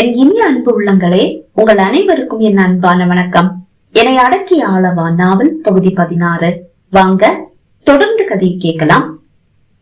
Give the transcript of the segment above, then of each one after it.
என் இனிய அன்பு உள்ளங்களே உங்கள் அனைவருக்கும் என் அன்பான வணக்கம். என்னை அடக்கிய ஆளவா நாவல் பகுதி பதினாறு. வாங்க தொடர்ந்து கதையை கேட்கலாம்.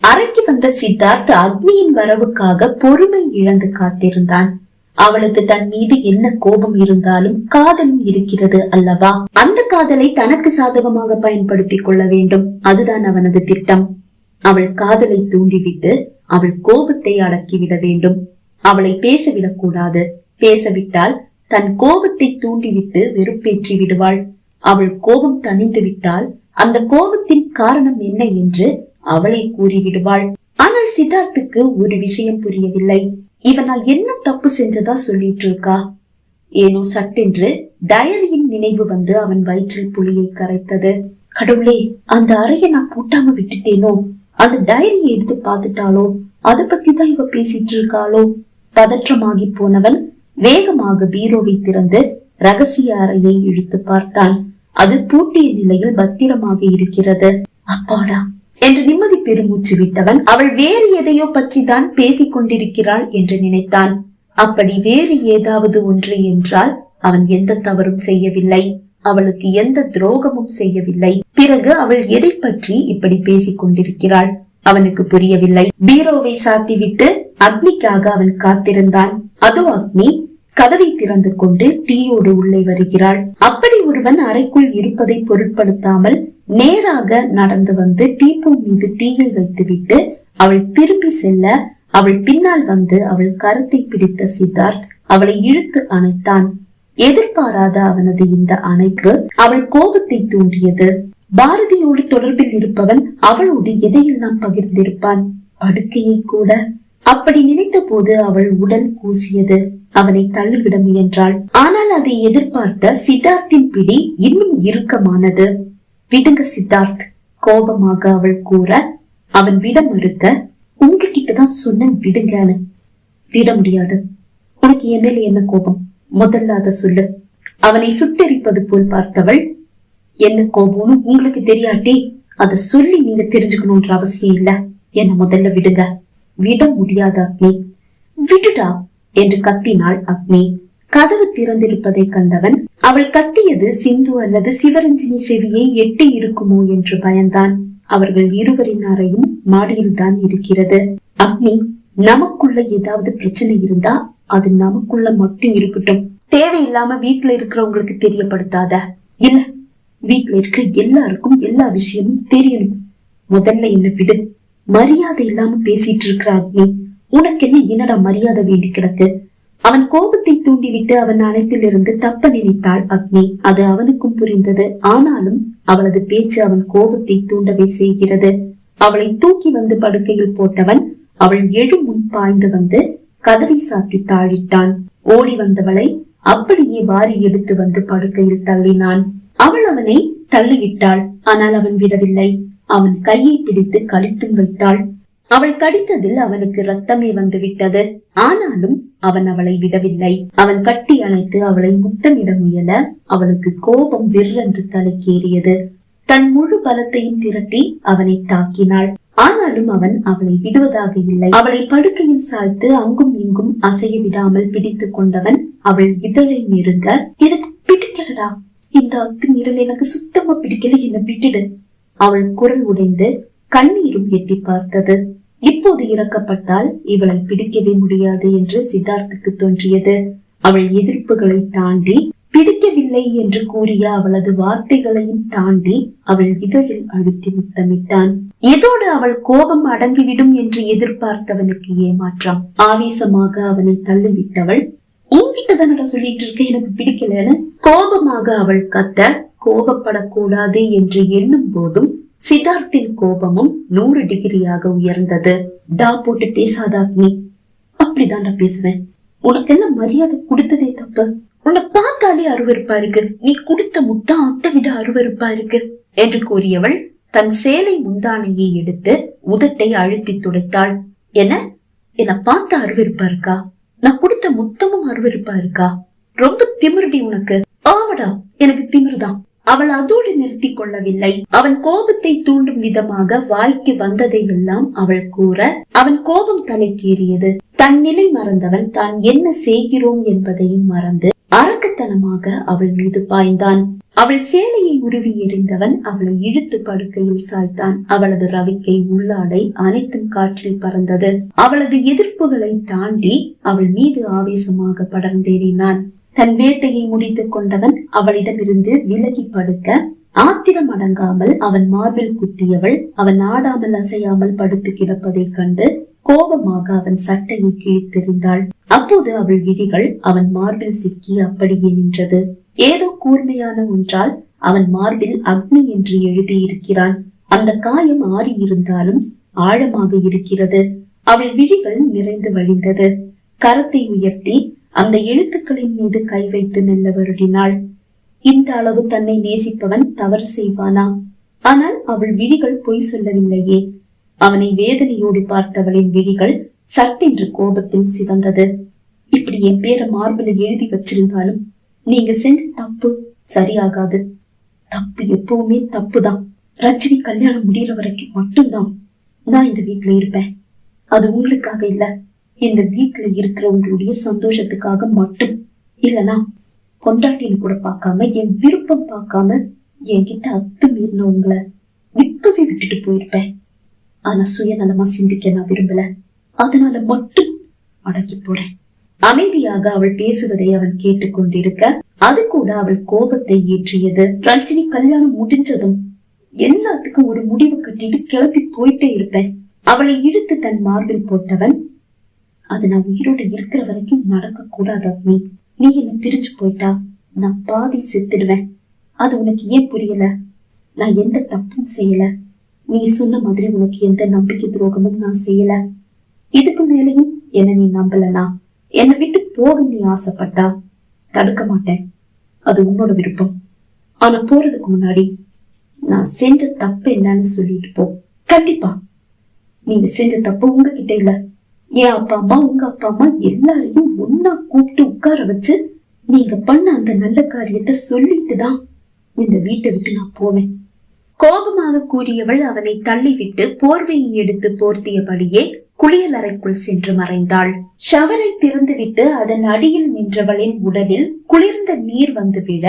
அறைக்கு வந்த சித்தார்த் அக்னியின் வரவுக்காக பொறுமை இழந்து காத்திருந்தான். அவளுக்கு தன் மீது என்ன கோபம் இருந்தாலும் காதலும் இருக்கிறது அல்லவா? அந்த காதலை தனக்கு சாதகமாக பயன்படுத்திக் கொள்ள வேண்டும். அதுதான் அவனது திட்டம். அவள் காதலை தூண்டிவிட்டு அவள் கோபத்தை அடக்கிவிட வேண்டும். அவளை பேசவிடக் கூடாது பேசவிட்டால் தன் கோபத்தை தூண்டிவிட்டு வெறுப்பேற்றி விடுவாள். அவள் கோபம் தணிந்து விட்டால் அந்த கோபத்தின் காரணம் என்ன என்று அவளை கூறிவிடுவாள். ஆனால் சித்தார்த்துக்கு ஒரு விஷயம் புரியவில்லை. இவன் நான் என்ன தப்பு செஞ்சதா சொல்லிட்டு இருக்கா ஏனோ சட்டென்று டயரியின் நினைவு வந்து அவன் வயிற்றில் புலியை கரைத்தது. கடவுளே அந்த அறையை நான் பூட்டாம விட்டுட்டேனோ? அந்த டைரியை எடுத்து பார்த்துட்டாளோ? அத பத்தி தான் இவ பேசிட்டு இருக்காளோ பதற்றமாகி போனவன் வேகமாக பீரோவை திறந்து ரகசிய அறையை இழுத்து பார்த்தான் அது பூட்டிய நிலையில் பத்திரமாக இருக்கிறது. அப்பாடா என்று நிம்மதி பெருமூச்சு விட்டவன் அவள் வேறு எதையோ பற்றி தான் பேசிக் கொண்டிருக்கிறாள் என்று நினைத்தான். அப்படி வேறு ஏதாவது ஒன்று என்றால் அவன் எந்த தவறும் செய்யவில்லை. அவளுக்கு எந்த துரோகமும் செய்யவில்லை. பிறகு அவள் எதை பற்றி இப்படி பேசிக் கொண்டிருக்கிறாள்? அவனுக்கு புரியவில்லை. பீரோவை சாத்திவிட்டு அக்னிக்காக அவன் காத்திருந்தான். அதோ அக்னி கதவை திறந்து கொண்டு டீயோடு உள்ளே வருகிறாள். அப்படி ஒருவன் அறைக்குள் இருப்பதை பொருட்படுத்தாமல் நேராக நடந்து வந்து டீப்பூ மீது டீயை வைத்துவிட்டு அவள் திரும்பி செல்ல அவள் பின்னால் வந்து அவள் கருத்தை பிடித்த சித்தார்த் அவளை இழுத்து அணைத்தான். எதிர்பாராத அவனது இந்த அணைக்கு அவள் கோபத்தை தூண்டியது. பாரதியோடு தொடர்பில் இருப்பவன் அவளோடு எதையெல்லாம் பகிர்ந்திருப்பான்? படுக்கையை கூட. அப்படி நினைத்த போது அவள் உடல் கூசியது. அவனை தள்ளிவிட முயன்றாள் ஆனால் அதை எதிர்பார்த்த சித்தார்த்தின் பிடி இன்னும் இறுக்கமானது. விடுங்க சித்தார்த் கோபமாக அவள் கூற அவன் விட மறுக்க உங்ககிட்டதான் சொன்ன விடுங்கன்னு. விட முடியாது. உனக்கு என் மேல என்ன கோபம்? முதல்ல அத சொல்லு. அவனை சுட்டெரிப்பது போல் பார்த்தவள். என்ன கோபம்னு உங்களுக்கு தெரியாட்டி அத சொல்லி நீங்க தெரிஞ்சுக்கணும்ன்ற அவசியம் இல்ல. என்ன முதல்ல விடுங்க. விட முடியாத அக்னி. விடுடா! என்று கத்தினாள் அக்னி. கதவு திறந்திருப்பதை கண்டவன் அவள் கத்தியது சிந்து அல்லது சிவரஞ்சினி செவியை எட்டி இருக்குமோ? என்று பயந்தான். அவர்கள் இருவரின் அறையும் மாடியில்தான் இருக்கிறது. அக்னி நமக்குள்ள ஏதாவது பிரச்சனை இருந்தா அது நமக்குள்ள மட்டும் இருக்கட்டும். தேவையில்லாம வீட்டுல இருக்கிறவங்களுக்கு தெரியப்படுத்தாத. இல்ல வீட்டுல இருக்கிற எல்லாருக்கும் எல்லா விஷயமும் தெரியணும். முதல்ல என்ன விடு. மரியாதை இல்லாம பேசிட்டு இருக்கிற அக்னி உனக்கு என்ன என்னடா மரியாதை வேண்டி கிடக்கு? அவன் கோபத்தை தூண்டிவிட்டு அவன் அணைப்பிலிருந்து தப்ப நினைத்தாள் அக்னி. அது அவனுக்கும் புரிந்தது. ஆனாலும் அவளது பேச்சு அவன் கோபத்தை தூண்டவே செய்கிறது. அவளை தூக்கி வந்து படுக்கையில் போட்டவன் அவள் எழு முன் பாய்ந்து வந்து கதவை சாத்தி தாழிட்டான். ஓடி வந்தவளை அப்படியே வாரி எடுத்து வந்து படுக்கையில் தள்ளினான். அவள் அவனை தள்ளிவிட்டாள். ஆனால் அவன் விடவில்லை. அவன் கையை பிடித்து கடித்தும் வைத்தாள். அவள் கடித்ததில் அவனுக்கு ரத்தமே வந்து விட்டது ஆனாலும் அவன் அவளை விடவில்லை. அவன் கட்டி அணைத்து அவளை முத்தமிட முயல அவளுக்கு கோபம் விற்றென்று தலைக்கேறியது. தன் முழு பலத்தையும் திரட்டி அவனை தாக்கினாள். ஆனாலும் அவன் அவளை விடுவதாக இல்லை. அவளை படுக்கையில் சாய்த்து அங்கும் இங்கும் அசைய விடாமல் பிடித்துக் கொண்டவன் அவள் இதழை நெருங்க எனக்கு பிடிக்கலடா. இந்த அத்து நிரல் எனக்கு சுத்தமா பிடிக்கல. என்ன விட்டுடு. அவள் குரல் உடைந்து கண்ணீரும் எட்டி பார்த்தது. இப்போது இறக்கப்பட்டால் இவளை பிடிக்கவே முடியாது என்று சித்தார்த்துக்கு தோன்றியது. அவள் எதிர்ப்புகளை தாண்டி பிடிக்கவில்லை என்று கூறிய அவளது வார்த்தைகளையும் தாண்டி அவள் இதழில் அழுத்தி முத்தமிட்டான். இதோடு அவள் கோபம் அடங்கிவிடும் என்று எதிர்பார்த்தவனுக்கு ஏமாற்றம். ஆவேசமாக அவனை தள்ளிவிட்டவள் உன்கிட்ட தானடா சொல்லிட்டு இருக்க எனக்கு பிடிக்கலன்னு? கோபமாக அவள் கத்த கோபப்படக்கூடாது என்று எண்ணும் போதும் சித்தார்த்தின் கோபமும் நூறு டிகிரியாக உயர்ந்தது. டா போட்டு பேசாத அக்னி. அப்படிதான்டா பேசுவேன். உனக்கு என்ன மரியாதை கொடுத்ததே தப்பு. உன்னை பார்த்தாலே அருவருப்பா இருக்கு நீ கொடுத்த முத்தா அத்தை விட அருவருப்பா இருக்கு என்று கூறியவள் தன் சேலை முந்தானையை எடுத்து உதட்டை அழுத்தி துடைத்தாள். என்ன? என்ன பார்த்த அருவருப்பா இருக்கா நான் கொடுத்த முத்தமும் அருவருப்பா இருக்கா ரொம்ப திமிருடி உனக்கு. ஆவடா எனக்கு திமிருதான். அவள் அதோடு நிறுத்திக் கொள்ளவில்லை. அவன் கோபத்தை தூண்டும் விதமாக வாய்க்கு வந்ததையெல்லாம் அவள் கூற அவன் கோபம் தலைக்கேறியது. தன் நிலை மறந்தவன் தான் என்ன செய்கிறோம் என்பதையும் மறந்து அரக்கத்தனமாக அவள் மீது பாய்ந்தான். அவள் சேலையை உருவி எறிந்தவன் அவளை இழுத்து படுக்கையில் சாய்த்தான். அவளது ரவிக்கை உள்ளாடை அனைத்தும் காற்றில் பறந்தது. அவளது எதிர்ப்புகளை தாண்டி அவள் மீது ஆவேசமாக படர்ந்தேறினான். தன் வேட்டையை முடித்துக் கொண்டவன் அவளிடமிருந்து விலகி படுக்க ஆத்திரம் அடங்காமல் அவன் மார்பில் குத்தியவள் அவன் ஆடாமல் அசையாமல் படுத்து கிடப்பதைக் கண்டு கோபமாக அவன் சட்டையை கிழித்தெறிந்தாள். அப்போது அவள் விழிகள் அவன் மார்பில் சிக்கி அப்படியே நின்றது. ஏதோ கூர்மையான ஒன்றால் அவன் மார்பில் அக்னி என்று எழுதியிருக்கிறான். அந்த காயம் ஆறி இருந்தாலும் ஆழமாக இருக்கிறது. அவள் விழிகள் நிறைந்து வழிந்தது. கரத்தை உயர்த்தி அந்த எழுத்துக்களின் மீது கை வைத்து மெல்ல வருடினாள். இந்த அளவு தன்னை நேசிப்பவன் தவறு செய்வானா? ஆனால் அவள் விழிகள் பொய் சொல்லவில்லையே. அவனை வேதனையோடு பார்த்தவளின் விழிகள் சட்டென்று கோபத்தில் சிவந்தது. இப்படி என் பேரை மார்பில் எழுதி வச்சிருந்தாலும் நீங்க செஞ்ச தப்பு சரியாகாது. தப்பு எப்பவுமே தப்புதான். ரஜினி கல்யாணம் முடிகிற வரைக்கும் மட்டும்தான். நான் இந்த வீட்டுல இருப்பேன். அது உங்களுக்காக இல்லை. இந்த வீட்டுல இருக்கிறவங்களுடைய சந்தோஷத்துக்காக மட்டும் இல்லனா கொண்டாட்டின்னு கூட பார்க்காம என் விருப்பம் பார்க்காம என்கிட்ட அத்து மீறின உங்களை விட்டுட்டு போயிருப்பேன். ஆனா சுயநலமா சிந்திக்க நான் விரும்பல. அதனால மட்டும் அடங்கி போறேன். அமைதியாக அவள் பேசுவதை அவன் கேட்டுக்கொண்டிருக்க அது கூட அவள் கோபத்தை ஏற்றியது. ரஜினி கல்யாணம் முடிஞ்சதும் எல்லாத்துக்கும் ஒரு முடிவு கட்டிட்டு கிளம்பி போயிட்டே இருப்பேன். அவளை இழுத்து தன் மார்பில் போட்டவன் அது நான் உயிரோட இருக்கிற வரைக்கும் நடக்க கூடாது அக்னி. நீ என்ன பிரிஞ்சு போயிட்டா? நான் பாதி செத்துடுவேன். அது உனக்கு ஏன் புரியல? நான் எந்த தப்பும் செய்யல. நீ சொன்ன மாதிரி உனக்கு எந்த நம்பிக்கை துரோகமும் நான் செய்யல. இதுக்கு மேலேயும் என்ன நீ நம்பலனா? என்னை விட்டு போக நீ ஆசைப்பட்டா? தடுக்க மாட்டேன். அது உன்னோட விருப்பம். ஆனா போறதுக்கு முன்னாடி நான் செஞ்ச தப்பு என்னன்னு சொல்லிட்டு போ. கண்டிப்பா. நீங்க செஞ்ச தப்பு உங்ககிட்ட இல்ல. என் அப்பா அம்மா உங்க அப்பா அம்மா எல்லாரையும் ஒன்னா கூப்பிட்டு உட்கார வச்சு நீங்க பண்ண அந்த நல்ல காரியத்தை சொல்லிட்டு தான் இந்த வீட்டை விட்டு நான் போவேன். கோபமாக கூறியவள் அவனை தள்ளிவிட்டு போர்வையை எடுத்து போர்த்தியபடியே குளியல் அறைக்குள் சென்று மறைந்தாள். ஷவரை திறந்துவிட்டு அதன் அடியில் நின்றவளின் உடலில் குளிர்ந்த நீர் வந்து விட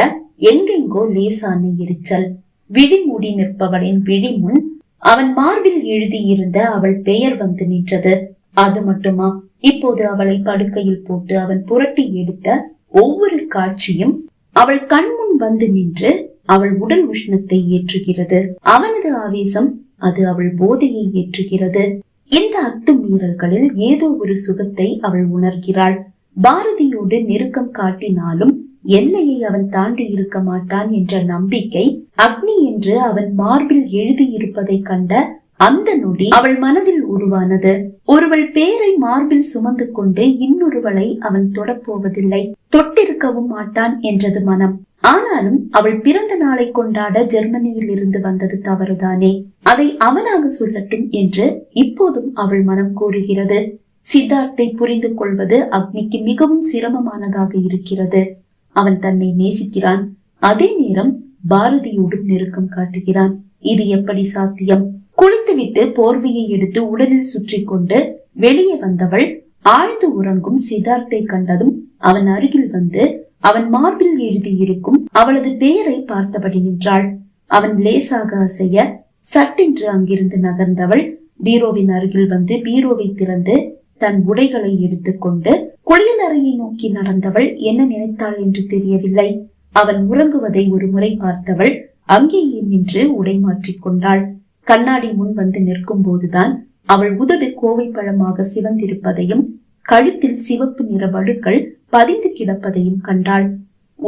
எங்கெங்கோ லேசான எரிச்சல். விழி மூடி நிற்பவளின் விழி முன் அவன் மார்பில் எழுதியிருந்த அவள் பெயர் வந்து நின்றது. அது மட்டுமா? இப்போது அவளை படுக்கையில் போட்டு அவன் புரட்டி எடுத்த ஒவ்வொரு காட்சியும் அவள் கண்முன் வந்து நின்று அவள் உடல் உஷ்ணத்தை ஏற்றுகிறது. அவனது ஆவேசம் அது அவள் போதையை ஏற்றுகிறது. இந்த அத்துமீறல்களில் ஏதோ ஒரு சுகத்தை அவள் உணர்கிறாள். பாரதியோடு நெருக்கம் காட்டினாலும் எல்லையை அவன் தாண்டி இருக்க மாட்டான் என்ற நம்பிக்கை அக்னி என்று அவன் மார்பில் எழுதியிருப்பதை கண்ட அந்த நொடி அவள் மனதில் உருவானது. ஒருவள் பேரை மார்பில் சுமந்து கொண்டு இன்னொருவளை அவன் தொடப்போவதில்லை. தொட்டிருக்கவும் மாட்டான் என்றது மனம். ஆனாலும் அவள் பிறந்த நாளை கொண்டாட ஜெர்மனியில் இருந்து வந்தது தவறுதானே. அதை அவனாக சொல்லட்டும் என்று இப்போதும் அவள் மனம் கூறுகிறது. சித்தார்த்தை புரிந்து கொள்வது அக்னிக்கு மிகவும் சிரமமானதாக இருக்கிறது. அவன் தன்னை நேசிக்கிறான். அதே நேரம் பாரதியோடும் நெருக்கம் காட்டுகிறான். இது எப்படி சாத்தியம்? குளித்துவிட்டு போர்வையை எடுத்து உடலில் சுற்றி கொண்டு வெளியே வந்தவள் ஆழ்ந்து உறங்கும் சித்தார்த்தை கண்டதும் அவன் அருகில் வந்து அவன் மார்பில் எழுதியிருக்கும் அவளது பெயரை பார்த்தபடி நின்றாள். அவன் லேசாக அசைய சட்டென்று அங்கிருந்து நகர்ந்தவள் பீரோவின் அருகில் வந்து பீரோவை திறந்து தன் உடைகளை எடுத்துக்கொண்டு குளியல் அறையை நோக்கி நடந்தவள் என்ன நினைத்தாள் என்று தெரியவில்லை. அவன் உறங்குவதை ஒரு முறை பார்த்தவள் அங்கேயே நின்று உடை மாற்றிக் கொண்டாள். கண்ணாடி முன் வந்து நிற்கும் போதுதான் அவள் உதடு கோவை பழமாக சிவந்திருப்பதையும் கழுத்தில் சிவப்பு நிற வடுக்கள் பதிந்து கிடப்பதையும் கண்டாள்.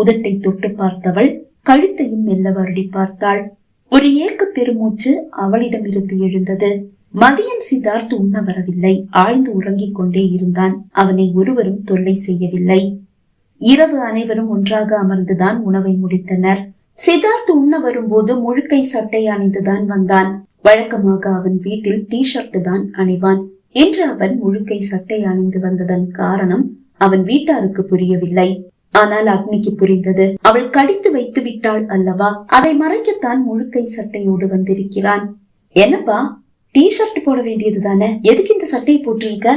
உதட்டை தொட்டு பார்த்தவள் கழுத்தையும் மெல்ல வருடி பார்த்தாள். ஒரு ஏக்க பெருமூச்சு அவளிடமிருந்து எழுந்தது. மதியம் சித்தார்த் உண்ண வரவில்லை. ஆழ்ந்து உறங்கிக் கொண்டே இருந்தான். அவனை ஒருவரும் தொல்லை செய்யவில்லை. இரவு அனைவரும் ஒன்றாக அமர்ந்துதான் உணவை முடித்தனர். சித்தார்த் உண்ண வரும்போது முழுக்கை சட்டை அணிந்துதான் வந்தான். வழக்கமாக அவன் வீட்டில் டி ஷர்ட் தான் அணிவான். இன்று அவன் முழுக்கை சட்டை அணிந்து வந்ததன் காரணம் அவன் வீட்டாருக்கு புரியவில்லை. ஆனால் அக்னிக்கு புரிந்தது. அவள் கடித்து வைத்து விட்டாள் அல்லவா? அதை மறைக்கத்தான் முழுக்கை சட்டையோடு வந்திருக்கிறான். என்னப்பா? டி ஷர்ட் போட வேண்டியது தானே? எதுக்கு இந்த சட்டையை போட்டிருக்க?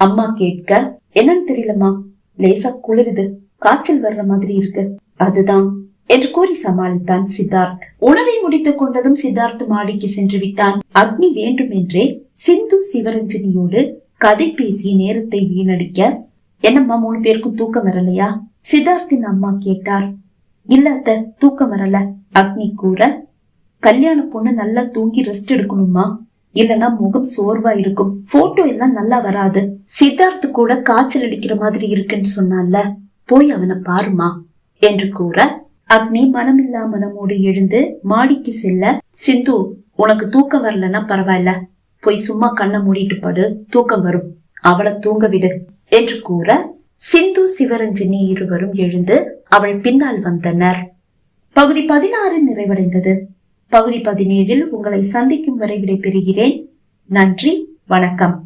அம்மா கேட்க என்னன்னு தெரியலம்மா. லேசா குளிருது. காய்ச்சல் வர்ற மாதிரி இருக்கு. அதுதான். என்று கூறி சமாளித்தான் சித்தார்த். உணவை முடித்துக் கொண்டதும் சித்தார்த் மாடிக்கு சென்று விட்டான். அக்னி வேண்டுமென்றே சிந்து சிவரஞ்சனியோடு கதை பேசி நேரத்தை வீணடிக்க என்னம்மா மூணு பேருக்கும் தூக்கம் வரலையா? சித்தார்த்தின் அம்மா கேட்டார். இல்ல அத்த தூக்கம் வரல. அக்னி கூற கல்யாண பொண்ணு நல்லா தூங்கி ரெஸ்ட் எடுக்கணுமா இல்லனா முகம் சோர்வா இருக்கும். போட்டோ எல்லாம் நல்லா வராது. சித்தார்த் கூட காய்ச்சல் அடிக்கிற மாதிரி இருக்குன்னு சொன்னான்ல. போய் அவனை பாருமா என்று கூற அக்னி மனமில்லா மனமோடு எழுந்து மாடிக்கு செல்ல சிந்து உனக்கு தூக்கம் வரலன்னா பரவாயில்ல. போய் சும்மா கண்ணை மூடிட்டு படு தூக்கம் வரும். அவளை தூங்க விடு என்று கூற சிந்து சிவரஞ்சினி இருவரும் எழுந்து அவள் பின்னால் வந்தனர். பகுதி பதினாறு நிறைவடைந்தது. பகுதி பதினேழில் உங்களை சந்திக்கும் வரை விடைபெறுகிறேன். நன்றி வணக்கம்.